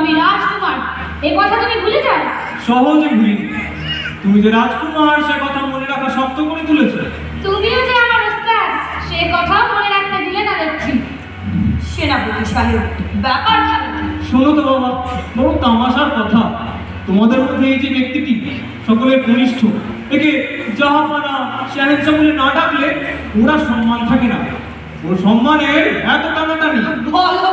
আমি রাজকুমার। এ কথা তুমি ভুলে যাও। সহজে ভুলিনি। তুমি যে রাজকুমার সে কথা মনে রাখা শক্ত করে তুলেছ। তুমিও যে আমার ওস্তাদ সে কথাও মনে রাখতে দিলে না দেখছি সেনাপতি সাহেব ব্যাপার শোনো তো বাবা বড় তামাশার কথা। তোমাদের মধ্যে এই যে ব্যক্তিটি সকলের কনিষ্ঠ একে জাহাপানা শাহেনশা বলে না ডাকলে ওরা সম্মান থাকে না। ওর সম্মানের এত টানাটানি। বলো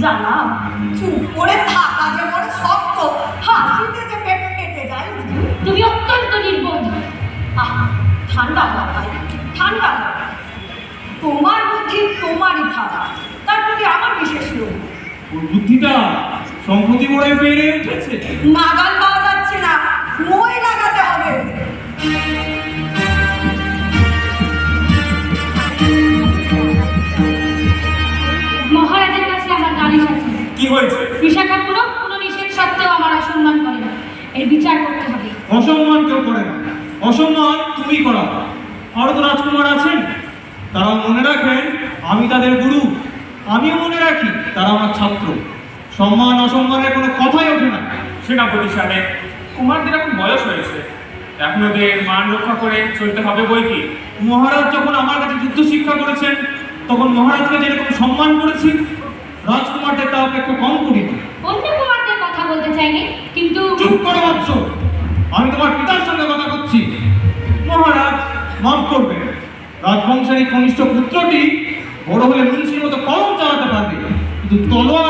জানা। চুপ করে থাকা যে বড় শক্ত। হাসিতে যে পেট কেটে যায়। তুমি অত্যন্ত নির্বোধ। আহ, ঠান্ডা হওয়া ঠান্ডা। তোমার বুদ্ধি তোমারই খারাপ তার প্রতি আমার বিশেষ লোক বুদ্ধিটা সম্প্রতি বড় বেড়ে উঠেছে। নাগাল হয়েছে বিশাখা কোনো নিষেধ সত্ত্বেও আমার অসম্মান করে না। এর বিচার করতে হবে। অসম্মান কেউ করে না। অসম্মান তুমি করা আরও তো রাজকুমার আছেন তারা মনে রাখবেন আমি তাদের গুরু। আমিও মনে রাখি তারা আমার ছাত্র। সম্মান অসম্মানের কোনো কথাই ওঠে না। সেনাপতি সাহেব কুমারদের এখন বয়স হয়েছে। এখন ওদের মান রক্ষা করে চলতে হবে বই কি? মহারাজ যখন আমার কাছে যুদ্ধ শিক্ষা করেছেন তখন মহারাজকে যেরকম সম্মান করেছি রাজকুমারদের তা একটু কম করি অন্য কুমারদের কথা বলতে চাইনি কিন্তু চুপ করো বৎস আমি তোমার পিতার সঙ্গে কথা করছি মহারাজ মাফ করবে। রাজবংশের এই কনিষ্ঠ পুত্রটি বড় হলে মুন্সির মতো কম চালাতে পারবে। কিন্তু তলোয়ারের এত